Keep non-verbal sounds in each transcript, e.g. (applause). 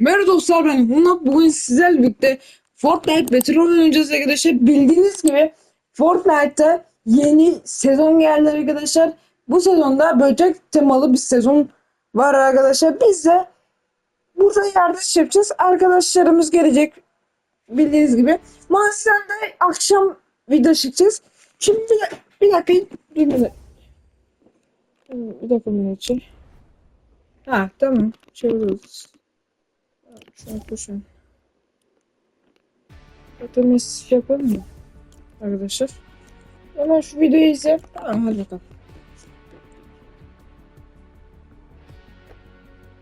Merhaba dostlar ben Huna. Bugün sizlerle birlikte Fortnite Battle Royale oynayacağız arkadaşlar. Bildiğiniz gibi Fortnite'ta yeni sezon geldi arkadaşlar. Bu sezonda böcek temalı bir sezon var arkadaşlar. Biz de burada yardım yapacağız. Arkadaşlarımız gelecek bildiğiniz gibi. Mahzende akşam video çekeceğiz. Şimdi bir dakika bir dakika. Bir dakika bir dakika. Ha tamam. Çeviriyoruz. Koşun. Zaten mesaj yapalım mı? Arkadaşlar. Hemen şu videoyu izle. Tamam hadi bakalım.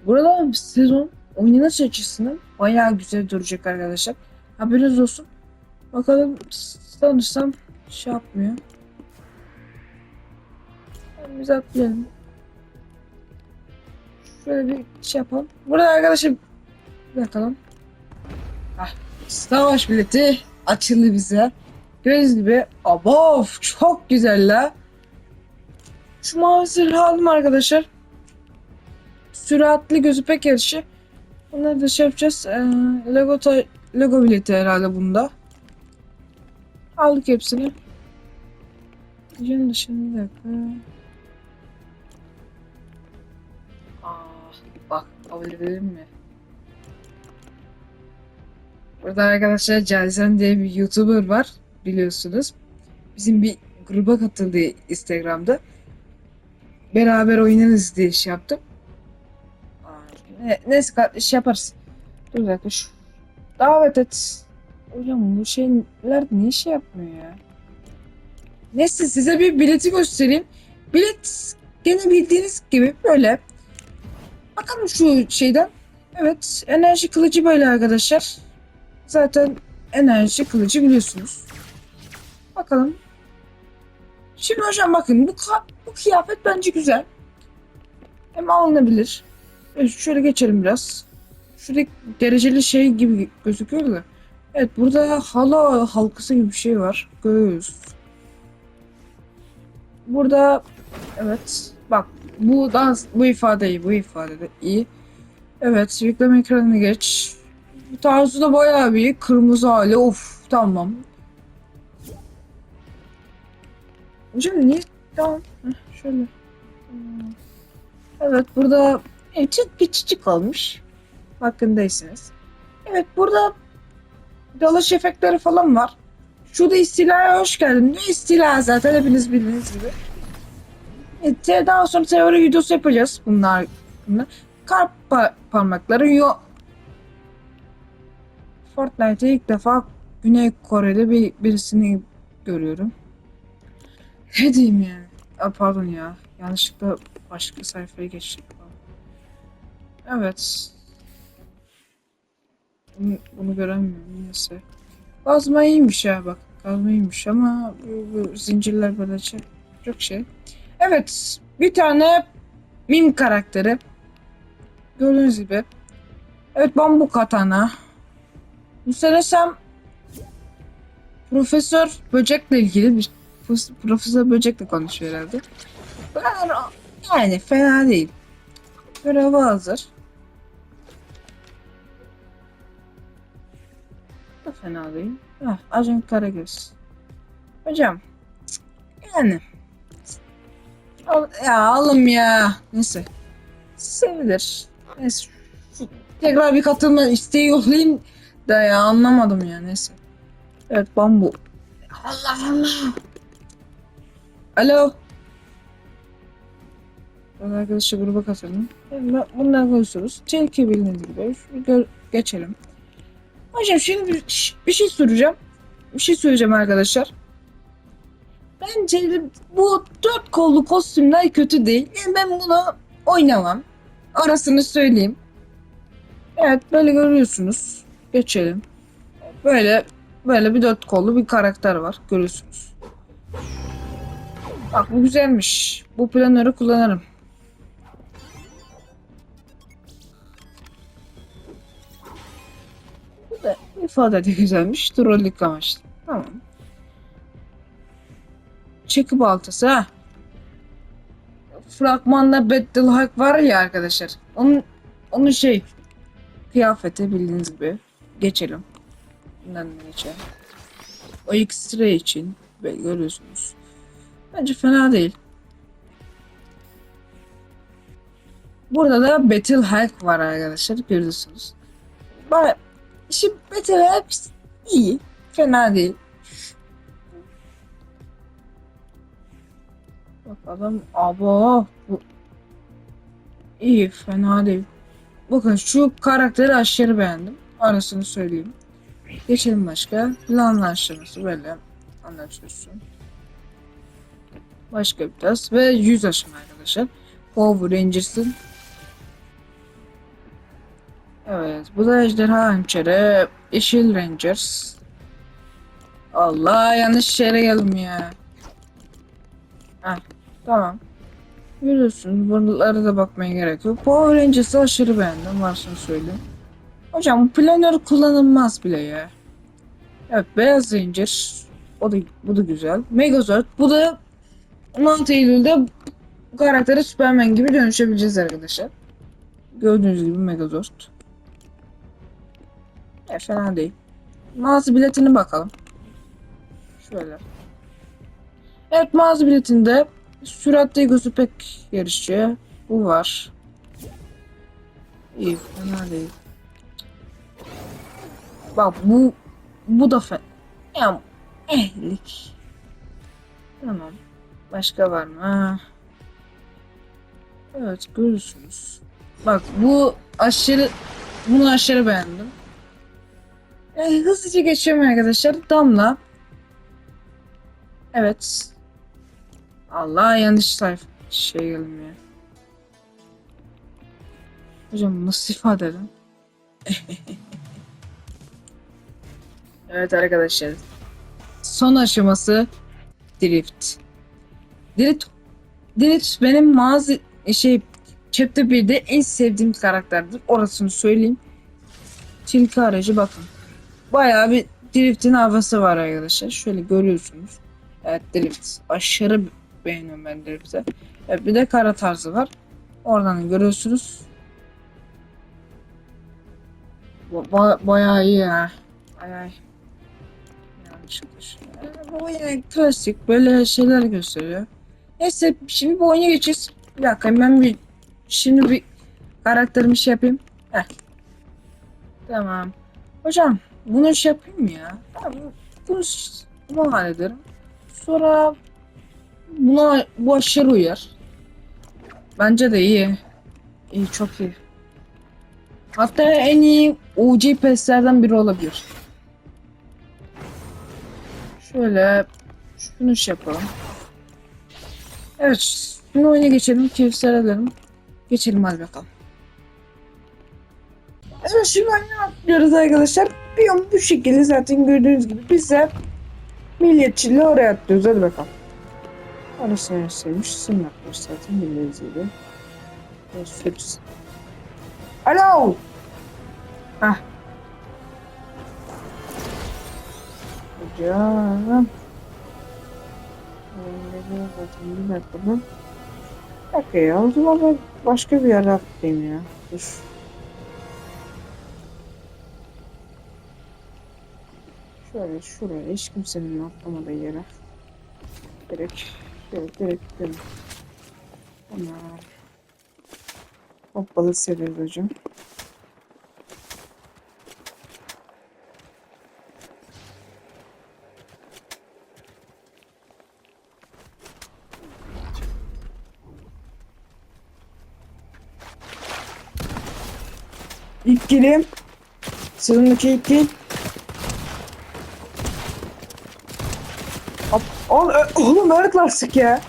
Burada sezon oynanış açısından bayağı güzel duracak arkadaşlar. Haberiniz olsun. Bakalım sanırsam şey yapmıyor. Biz atlayalım. Şöyle bir şey yapalım. Burada arkadaşlar Bakalım. Ah, savaş bileti açıldı bize. Gördüğünüz gibi abov çok güzel la. Şu mavi zırhı aldım arkadaşlar. Süratli gözüpek yarışı. Bunları da şey yapacağız. Ee, Lego, Lego bileti herhalde bunda. Aldık hepsini. Diyeceğim dışında dakika. Ah, bak alabilirim mi? Burada arkadaşlar Cazan diye bir YouTuber var biliyorsunuz. Bizim bir gruba katıldı Instagram'da. Beraber oynarız diye şey yaptım. Ne, neyse kardeş yaparız. Dur bir dakika şu. Davet et. Hocam bu şeyler niye şey yapmıyor ya? Neyse size bir bileti göstereyim. Bilet gene bildiğiniz gibi böyle. Bakalım şu şeyden. Evet enerji kılıcı böyle arkadaşlar. Zaten enerji kılıcı biliyorsunuz. Bakalım. Şimdi hocam bakın bu, bu kıyafet bence güzel. Hem alınabilir. Şöyle geçelim biraz. Şurada dereceli şey gibi gözüküyor da. Evet burada hala halkası gibi bir şey var. Görüyoruz. Burada evet bak bu dans bu ifade iyi bu ifade de iyi. Evet reklam ekranını geç. Tarzı da bayağı bir kırmızı hali. Of tamam. Hocam niye? Tamam. Şöyle. Evet burada e, çok küçücük olmuş. Farkındaysanız. Evet burada dalış efektleri falan var. Şurada istilaya hoş geldin. Ne istila zaten hepiniz bildiğiniz gibi. Evet, daha sonra teori videosu yapacağız bunlar. bunlar. Kalp pa- parmakları yok. Fortnite'te ilk defa Güney Kore'de bir birisini görüyorum. Ne diyeyim yani? Aa, pardon ya. Yanlışlıkla başka sayfaya geçtim. Evet. Bunu, bunu göremiyorum. Neyse. Kazma iyiymiş ya bak. Kazma iyiymiş ama bu, bu zincirler böyle şey, çok şey. Evet. Bir tane mim karakteri. Gördüğünüz gibi. Evet bambu katana. Bu sanırsam Profesör Böcek'le ilgili bir Profesör Böcek'le konuşuyor herhalde. Yani, fena değil. Görevi hazır. Da fena değil. Ah, Ajan Karagöz. Hocam. Yani. Al, ya alım ya. Neyse. Sevilir. Neyse. Tekrar bir katılma isteği yollayayım da ya anlamadım ya neyse. Evet bambu. Allah Allah. Alo. Ben arkadaşa gruba katalım. Bundan konuşuyoruz. Tilki bildiğiniz gibi. Şunu gö- geçelim. Hocam şimdi bir, bir şey soracağım. Bir şey söyleyeceğim arkadaşlar. Bence bu dört kollu kostümler kötü değil. Yani ben bunu oynamam. Arasını söyleyeyim. Evet böyle görüyorsunuz. Geçelim. Böyle böyle bir dört kollu bir karakter var. Görüyorsunuz. Bak bu güzelmiş. Bu planörü kullanırım. Bu da ifade de güzelmiş. Trollük amaçlı. Tamam. Çeki baltası ha. Fragmanda Battle Hack var ya arkadaşlar. Onun onun şey kıyafeti bildiğiniz gibi. Geçelim. Bundan da geçelim. O ekstra için görüyorsunuz. Bence fena değil. Burada da Battle Hack var arkadaşlar görüyorsunuz. Baya şimdi Battle Hack iyi. Fena değil. Bakalım. Abo. Bu... İyi fena değil. Bakın şu karakteri aşırı beğendim. Arasını söyleyeyim. Geçelim başka. Planlı aşaması böyle anlatıyorsun. Başka bir tas ve yüz aşama arkadaşlar. Power Rangers'ın Evet, bu da ejderha hançeri, yeşil rangers. Allah yanlış yere geldim ya. Heh, tamam. Görüyorsunuz buralara da bakmaya gerek yok. Power Rangers'ı aşırı beğendim varsın söyleyeyim. Hocam planör kullanılmaz bile ya. Evet beyaz Ranger. O da, bu da güzel. Megazord. Bu da 16 Eylül'de karaktere Superman gibi dönüşebileceğiz arkadaşlar. Gördüğünüz gibi Megazord. E, fena değil. Mağaza biletine bakalım. Şöyle. Evet mağaza biletinde sürat degosu pek yarışçı. Bu var. İyi fena değil. Bak bu bu da fena. Yani ehlik. Tamam. Başka var mı? Ha. Evet görürsünüz. Bak bu aşırı bunu aşırı beğendim. Yani hızlıca geçiyorum arkadaşlar. Damla. Evet. Allah yanlış sayfa şey geldim ya. Hocam nasıl ifade edin? (laughs) evet arkadaşlar. Son aşaması Drift. Drift Drift benim mağaza şey Chapter 1'de en sevdiğim karakterdir. Orasını söyleyeyim. Tilki aracı bakın. Bayağı bir Drift'in havası var arkadaşlar. Şöyle görüyorsunuz. Evet Drift. Aşırı beğeniyorum ben Drift'i. Evet, bir de kara tarzı var. Oradan görüyorsunuz. Ba- ba- bayağı iyi ya. Bayağı iyi. Ee, Bu yine klasik böyle şeyler gösteriyor. Neyse şimdi bu oyuna geçeceğiz. Bir dakika ben bir şimdi bir karakterimi şey yapayım. Heh. Tamam. Hocam bunu şey yapayım ya? bu- bunu, bunu hallederim. Sonra buna bu aşırı uyar. Bence de iyi. İyi çok iyi. Hatta en iyi OG PES'lerden biri olabilir. Şöyle şunu şey yapalım. Evet şimdi oyuna geçelim. Keyifler edelim. Geçelim hadi bakalım. Evet şimdi oyuna atlıyoruz arkadaşlar. Piyon bu şekilde zaten gördüğünüz gibi biz de milliyetçiliği oraya atlıyoruz. Hadi bakalım. Orası neresiymiş? Sim yapmış zaten bildiğiniz gibi. Alo! Hah. Öyle zaten bir dakika. Bir dakika ya o zaman ben başka bir yere atlayayım ya. Dur. Şöyle şuraya hiç kimsenin atlamadığı yere. Direkt şöyle direkt gidelim. Tamam. Hoppalı seviyoruz hocam. İlk girim. Sırımdaki ilk. Hop, Oğlum, oğlum öyle klasik ya.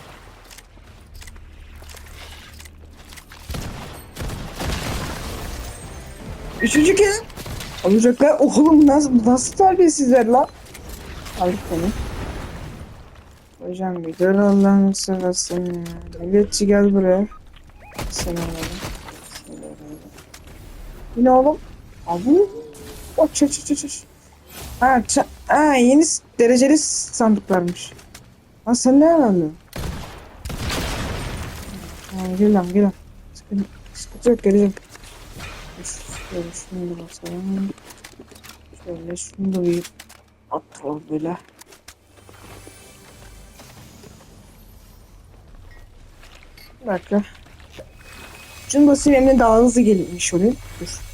Üçüncü kez. Olacaklar. Oğlum nasıl, nasıl terbiyesizler lan? Aldık beni. Hocam Allah'ını seversen ya. Milletçi gel buraya. Alalım. Yine oğlum. Abi. Aç aç aç aç. Ha, ha yeni dereceli sandıklarmış. Ha sen ne alıyorsun? Ha, gel lan gel lan. Sıkıntı, sıkıntı yok geleceğim. Şöyle şunu da basalım. Şöyle şunu da bir atalım böyle. Bir dakika. Şunu basayım hem de daha gelmiş olayım. Dur.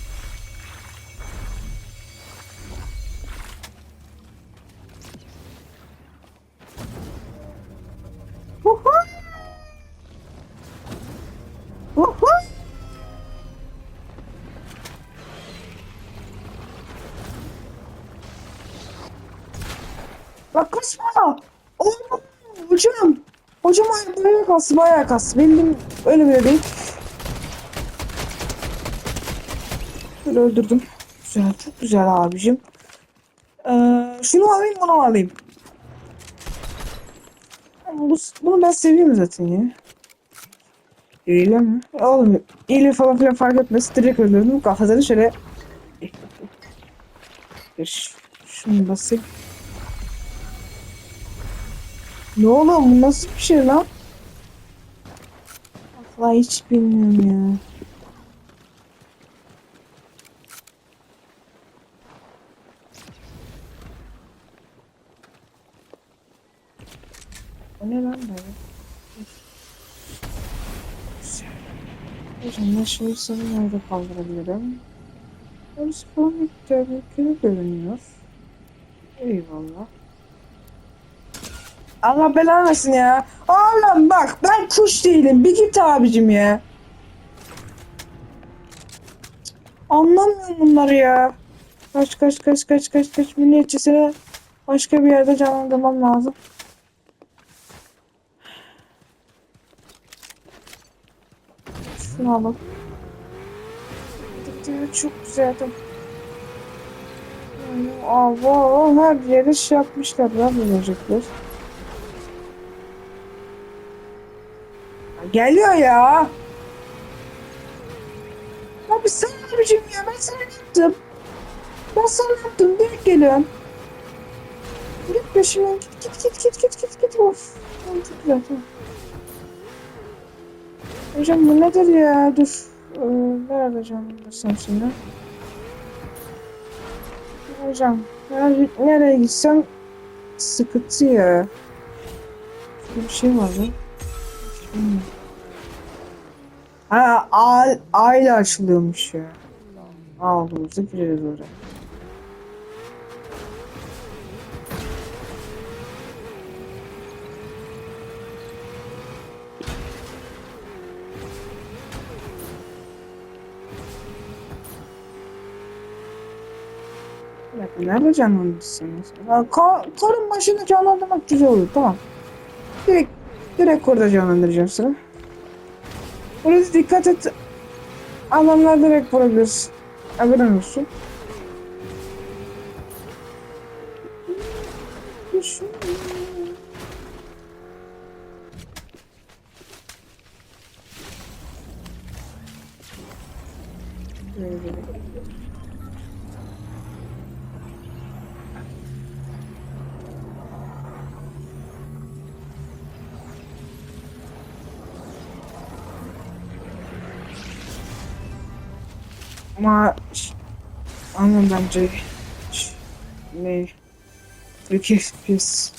Ay bayağı kastı. Benim öyle böyle değil. Böyle öldürdüm. Güzel çok güzel abicim. Ee, şunu alayım bunu alayım. Bu, bunu ben seviyorum zaten ya. İyile mi? Oğlum iyile falan filan fark etmez. Direkt öldürdüm. Kafasını şöyle... Şunu basayım. Ne oğlum bu nasıl bir şey lan? Vallahi hiç bilmiyorum ya. O ne lan böyle? Hocam nasıl olsa nerede kaldırabilirim? Orası tehlikeli görünüyor. Eyvallah. Allah belanı versin ya. Oğlum bak ben kuş değilim. Bir git abicim ya. Anlamıyorum bunları ya. Kaç kaç kaç kaç kaç kaç milliyetçisine başka bir yerde canlandırmam lazım. Şunu alalım. Çok güzeldi. Allah her yere şey yapmışlar lan böcekler. Geliyor ya. Abi sen abicim ya ben sana ne yaptım? Ben sana ne yaptım? Direkt geliyorum. Git peşimden git git git git git git git of. Çok güzel. Hocam bu nedir ya? Dur. Ee, nerede canlandırsam şimdi? Hocam nereye, nereye gitsem sıkıntı ya. Bir şey var lan. Hmm. Ha A, A ile açılıyormuş ya. A olduğumuzda gireriz oraya. Nerede canlandırırsınız? Ha, kar, karın başını canlandırmak güzel olur tamam. Direkt, direkt orada canlandıracağım sana. Orası dikkat et. Adamlar direkt vurabilir. Haberin olsun. Ş- ama bence ne Türkiye FPS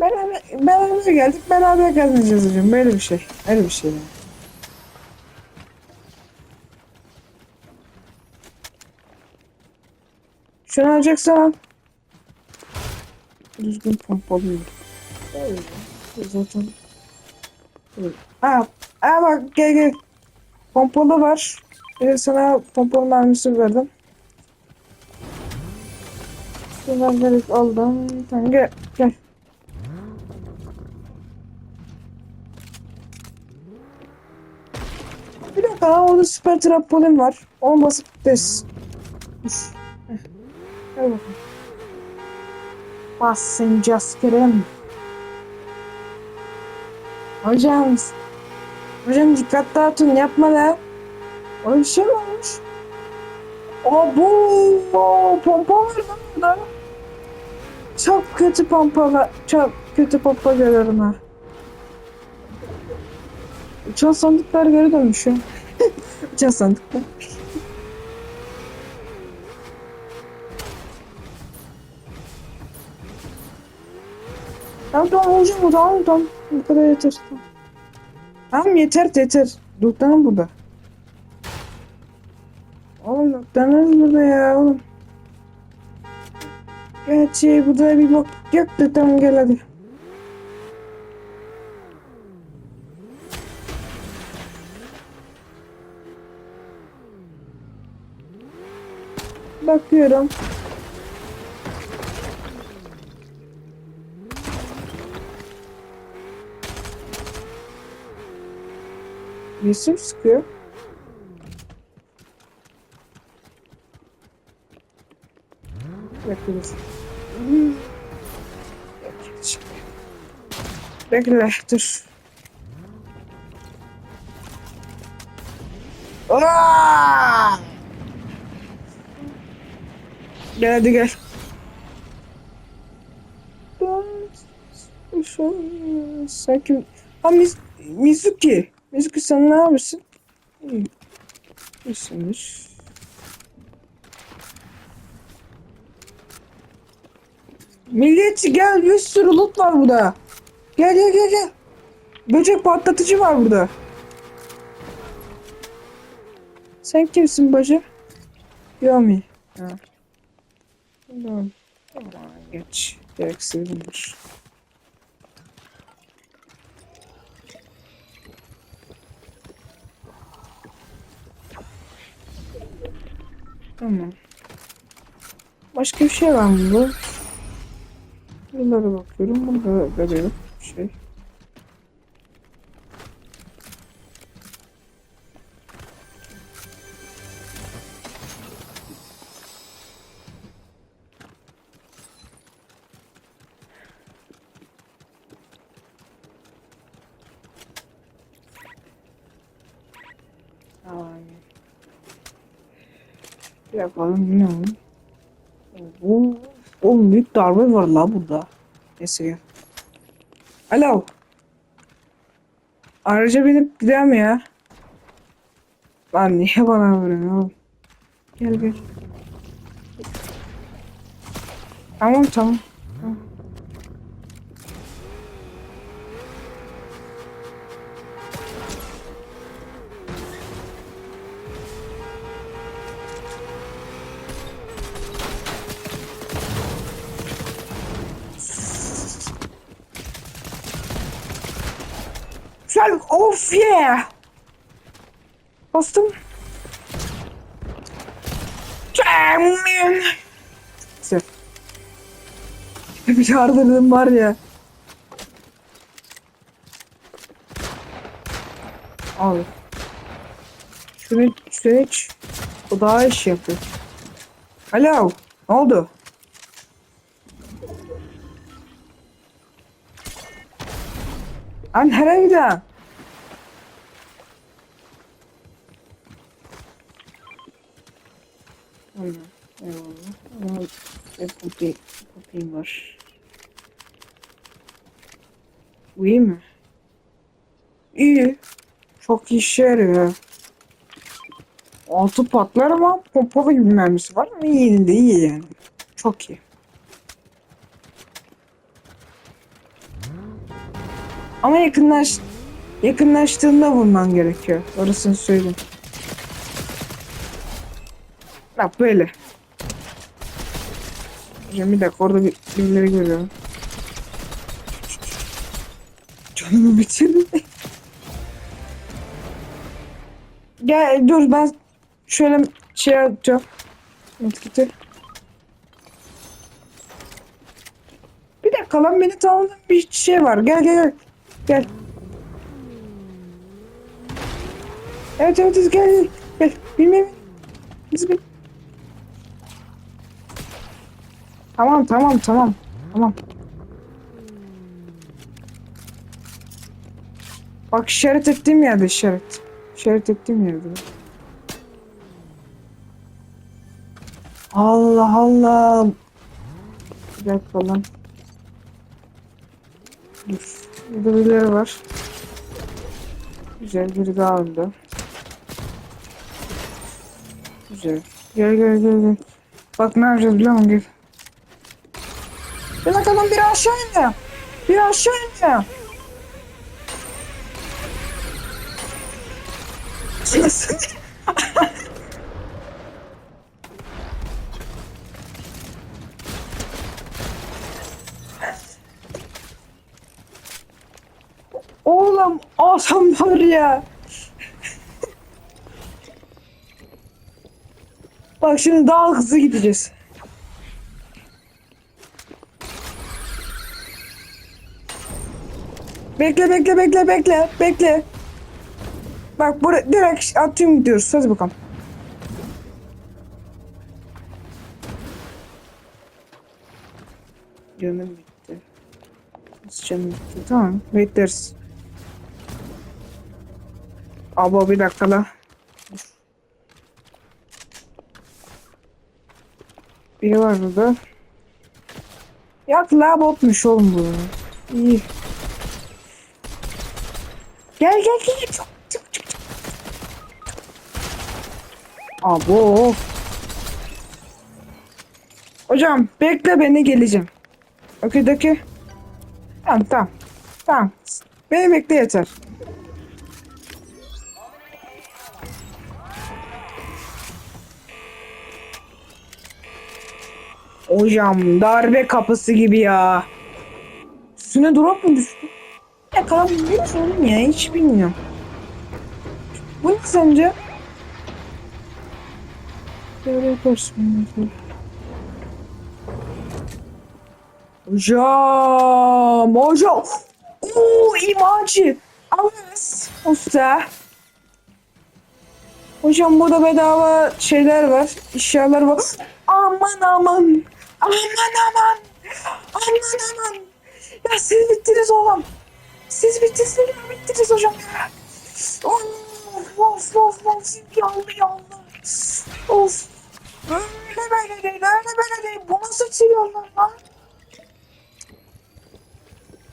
Beraber, beraber geldik, beraber gelmeyeceğiz hocam. Böyle bir şey. Öyle bir şey. yani. Şunu alacaksan al. Düzgün pompalıyor. Zaten. Aa, aa bak gel gel. Pompalı var. De sana pompalı mermisi verdim. Şundan direkt aldım. Sen gel gel. Bir dakika orada süper trampolin var. Onu basıp des. Gel bakalım. Basınca askerim. Hocam. Hocam dikkat dağıtın yapma lan. Öyle bir şey mi olmuş? Abo pompa var lan burada. Çok kötü pompalar. Çok kötü pompa görüyorum ha. Uçan sandıklar geri dönmüş ya. (laughs) Uçan sandıklar. Olacak bu tamam tamam. Bu kadar yeter. Tamam, yeter yeter. Duktanım burada. Oğlum duktanız burada ya oğlum. Gerçi burada bir bok yok da tamam gel hadi. Bakıyorum. Yusuf sıkıyor. Bekle. Bekle dur. Aa! Gel hadi gel. Sanki... Ha Miz... Mizuki. Mizuki sen ne yapıyorsun? İyi. İyisindir. Milliyetçi gel bir sürü loot var burada. Gel gel gel gel. Böcek patlatıcı var burada. Sen kimsin bacı? Yomi. Ha. Tamam. Tamam geç. Gereksizdir. Tamam. Başka bir şey var mı bu? Bunlara bakıyorum. Burada da bir şey. Bir bakalım ne oldu? Bu oğlum büyük darbe var la burada. Neyse gel. Alo. Araca binip gidelim ya. Lan niye bana vuruyorsun? Gel gel. Tamam tamam. Yeah. Bastım. Güzel. Bir yardırdım var ya. Al. Şunu, iç. O daha iş yapıyor. Alo. Ne oldu? Lan nereye gidiyorsun? Aynen. Eyvallah. Ama bir pupim var. Bu iyi mi? İyi. Çok işe yarıyor. Altı patlar ama pompalı gibi mermisi var ama iyi de iyi yani. Çok iyi. Ama yakınlaş yakınlaştığında vurman gerekiyor. Orasını söyleyeyim. Bak böyle. Hocam bir dakika orada bir, birileri görüyorum. Canımı bitirdi. (laughs) Gel dur ben şöyle şey yapacağım. Etiketi. Bir dakika lan beni tanıdığın bir şey var. Gel gel gel. Evet evet gel gel. Gel. Bilmem. Bin. Tamam tamam tamam. Tamam. Bak işaret ettiğim yerde işaret. İşaret ettiğim yerde. Allah Allah. Bir dakika lan. Dur. Burada birileri var. Güzel biri daha öldü. Güzel. Gel gel gel gel. Bak ne yapacağız biliyor musun? Gel. Gel bakalım biri aşağı indi. Biri aşağı indi. Oğlum adam var ya. Bak şimdi daha hızlı gideceğiz. Bekle bekle bekle bekle bekle. Bak buraya direkt atıyorum gidiyoruz. Hadi bakalım. Canım bitti. Nasıl canım bitti? Tamam bekleriz. Abo bir dakika la. Biri var burada. Yak la botmuş oğlum bu. İyi. Gel gel gel. Çık çık çık. çık. Abo. Hocam bekle beni geleceğim. Okey okey. Tamam tamam. Tamam. Beni bekle yeter. Hocam darbe kapısı gibi ya. Üstüne drop mu düştü? Ya kalabilir oğlum ya hiç bilmiyorum. Bu ne sence? Böyle yaparsın. Hocam, hocam. Oo, imacı. Alırız usta. Hocam burada bedava şeyler var. eşyalar var. Aman aman. Aman aman. Aman aman. Ya siz bittiniz oğlum. Siz ya bittiniz hocam. Of of of of. Yallah yallah. Of. Öyle böyle değil öyle böyle değil. Bu nasıl silahlar lan?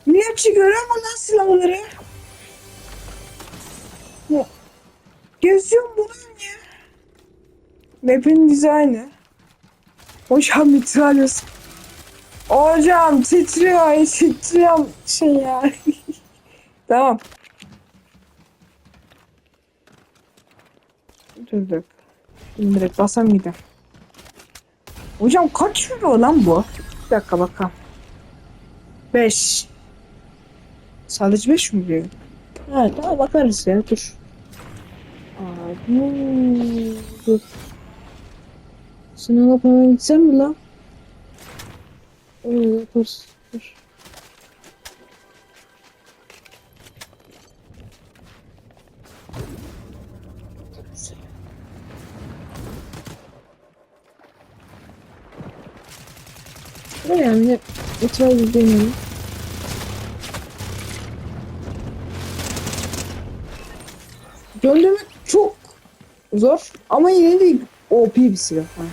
Niye çıkarıyor mu lan silahları? Geziyorum bunu niye? Map'in dizaynı. Hocam mitralyos. Hocam titriyor, titriyor şey ya. (laughs) tamam. Dur dur. Şimdi direkt basam gidelim. Hocam kaç euro lan bu? Bir dakika bakalım. 5. Sadece 5 mi diyor? Ha tamam bakarız ya dur. Abi dur. Sınav yapmaya gitsem mi lan? Öyle yaparız. Dur. Otural bir deneyelim. Göndermek çok zor ama yine de OP bir silah. Ha.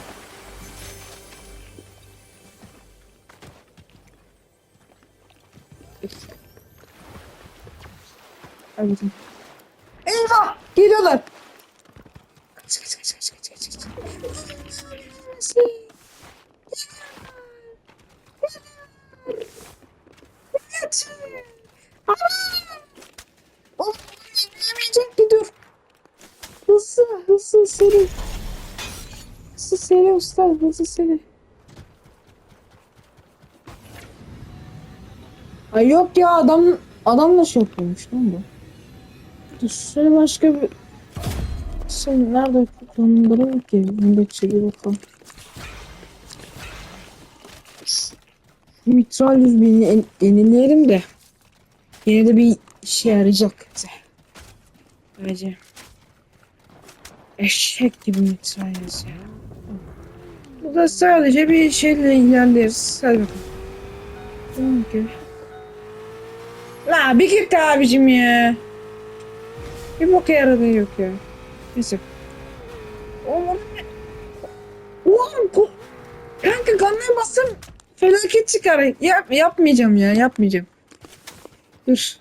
Evet. Eyvah! Geliyorlar. Kaç kaç kaç kaç kaç kaç kaç. Oğlum yemeyecek bir dur. Hızlı hızlı seri. Hızlı seri usta hızlı seri. Ay yok ya adam adamla şey yapıyormuş lan bu. Dur şöyle başka bir şey nerede kullanılır ki? Bunu bir bakalım. Mitral 100 bini en- yenileyelim de yine de bir işe yarayacak bize. Bence. Eşek gibi mitralyiz ya. Burada sadece bir şeyle ilerleriz. Hadi bakalım. Tamam. La bir git abicim ya. Bir boka yaradığı yok ya. Neyse. Oğlum. Oğlum bu. Kanka kanlıya bassam Felaket çıkar. Yap, yapmayacağım ya yapmayacağım. Dur.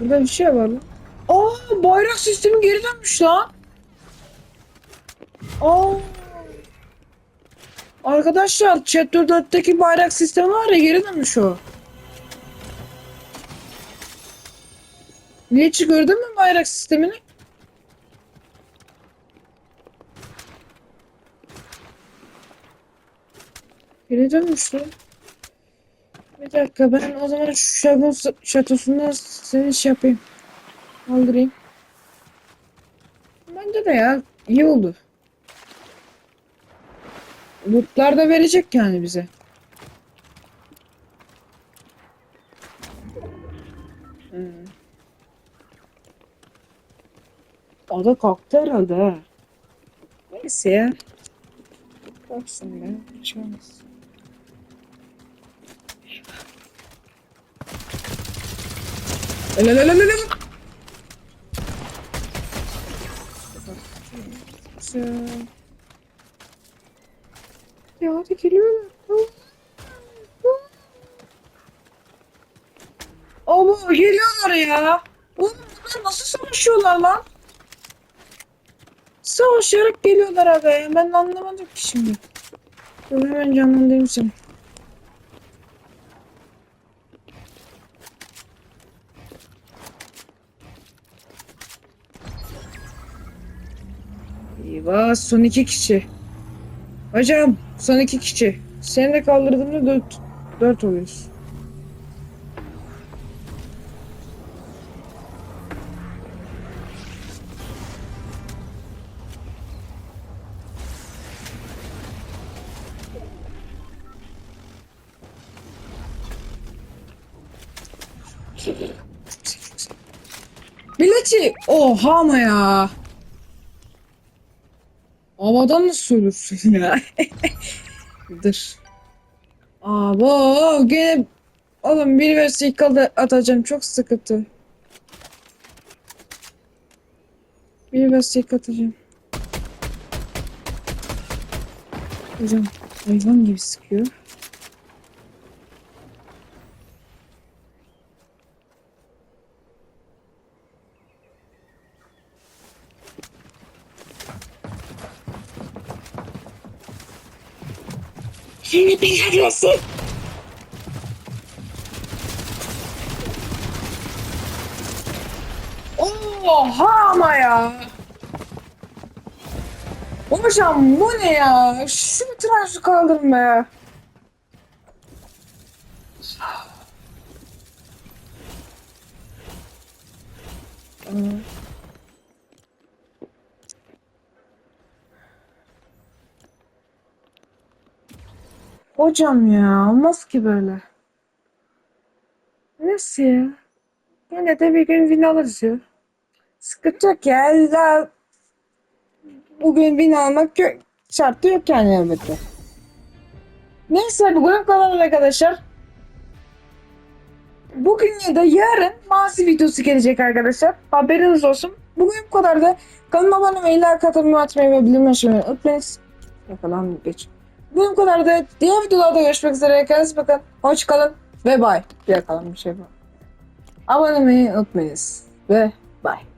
Burada bir şey var lan. Aa bayrak sistemi geri dönmüş lan. Aa. Arkadaşlar Chapter 4'teki bayrak sistemi var ya geri dönmüş o. Hiç gördün mü bayrak sistemini? Geri dönmüş lan. Bir dakika ben o zaman şu şaton şatosundan seni şey yapayım. Kaldırayım. Bence de ya iyi oldu. Lootlar da verecek yani bize. O da kalktı herhalde ha. Neyse ya. Kalksın. Hiç olmaz. Öyle öyle öyle öyle. Güzel. Ya hadi geliyorlar. Ama geliyorlar ya. Oğlum bunlar nasıl savaşıyorlar lan? Savaşarak geliyorlar aga ya. Ben anlamadım ki şimdi. Dur hemen canlandırayım seni. Eyvah son iki kişi. Hocam son iki kişi. Seni de kaldırdığımda dört, dört oluyoruz. Bileti oha ama ya. Havadan nasıl ölürsün ya? (laughs) Dur. Aa gene oğlum bir vesikalı atacağım çok sıkıntı. Bir vesika atacağım. Hocam hayvan gibi sıkıyor. Seni beğenmesin. Oha ama ya. Hocam bu ne ya? Şu tıraşı kaldırın be. Aa. Hocam ya olmaz ki böyle. Neyse ya. Yine de bir gün win alırız ya. Sıkıntı yok ya. Daha bugün win almak yok. Şartı yok yani elbette. Neyse bugün kalan arkadaşlar. Bugün ya da yarın masi videosu gelecek arkadaşlar. Haberiniz olsun. Bugün bu kadar da kanalıma abone olmayı, like atmayı, ve bildirim açmayı unutmayınız. Yakalan geç. Bugün bu kadar da diğer videolarda görüşmek üzere. Kendinize bakın. Hoş kalın ve bye. Yakalım bir şey var. Abone olmayı unutmayınız. Ve bye.